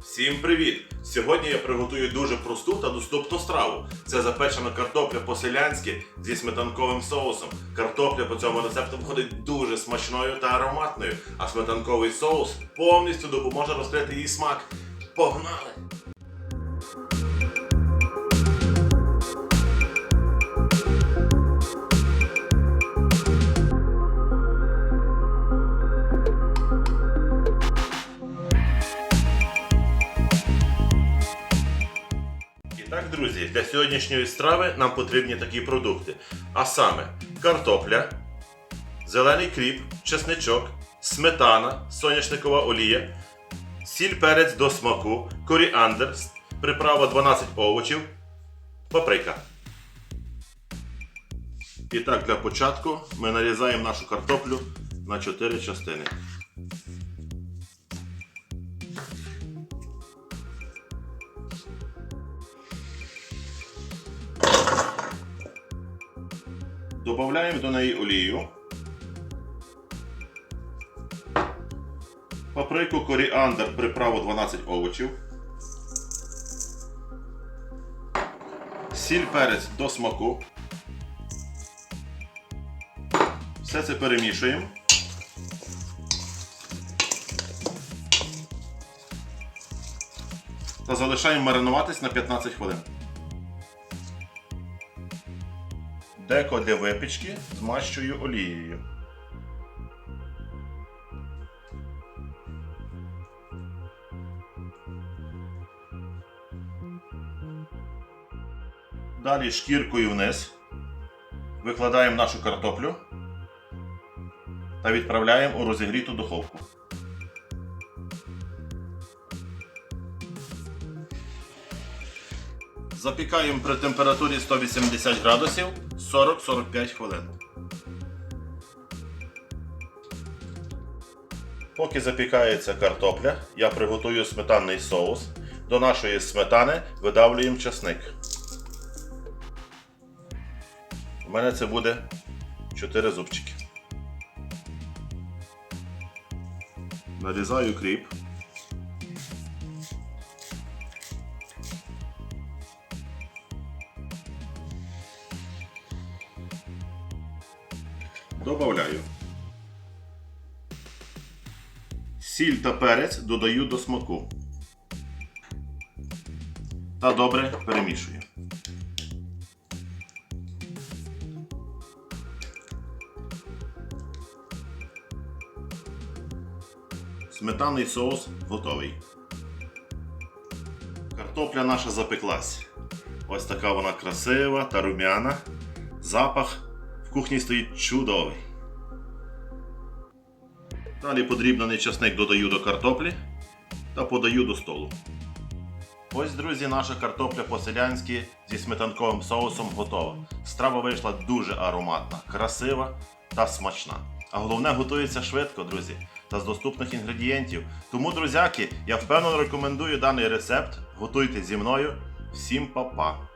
Всім привіт! Сьогодні я приготую дуже просту та доступну страву. Це запечена картопля по-селянськи зі сметанковим соусом. Картопля по цьому рецепту виходить дуже смачною та ароматною, а сметанковий соус повністю допоможе розкрити її смак. Погнали! Друзі, для сьогоднішньої страви нам потрібні такі продукти. А саме картопля, зелений кріп, чесничок, сметана, соняшникова олія, сіль перець до смаку, коріандр, приправа 12 овочів, паприка. І так, для початку ми нарізаємо нашу картоплю на 4 частини. Добавляємо до неї олію. Паприку, коріандр, приправу 12 овочів. Сіль перець до смаку. Все це перемішуємо. Та залишаємо маринуватись на 15 хвилин. Деко для випічки змащую олією. Далі шкіркою вниз викладаємо нашу картоплю та відправляємо у розігріту духовку. Запікаємо при температурі 180 градусів 40-45 хвилин. Поки запікається картопля, я приготую сметанний соус. До нашої сметани видавлюємо часник. У мене це буде 4 зубчики. Нарізаю кріп. Добавляю. Сіль та перець додаю до смаку. Та добре перемішую. Сметанний соус готовий. Картопля наша запеклась. Ось така вона красива та рум'яна. Запах кухні стоїть чудовий. Далі подрібнений часник додаю до картоплі та подаю до столу. Ось, друзі, наша картопля по-селянськи зі сметанковим соусом готова. Страва вийшла дуже ароматна, красива та смачна. А головне готується швидко, друзі, та з доступних інгредієнтів. Тому, друзяки, я впевнено рекомендую даний рецепт. Готуйте зі мною. Всім па-па!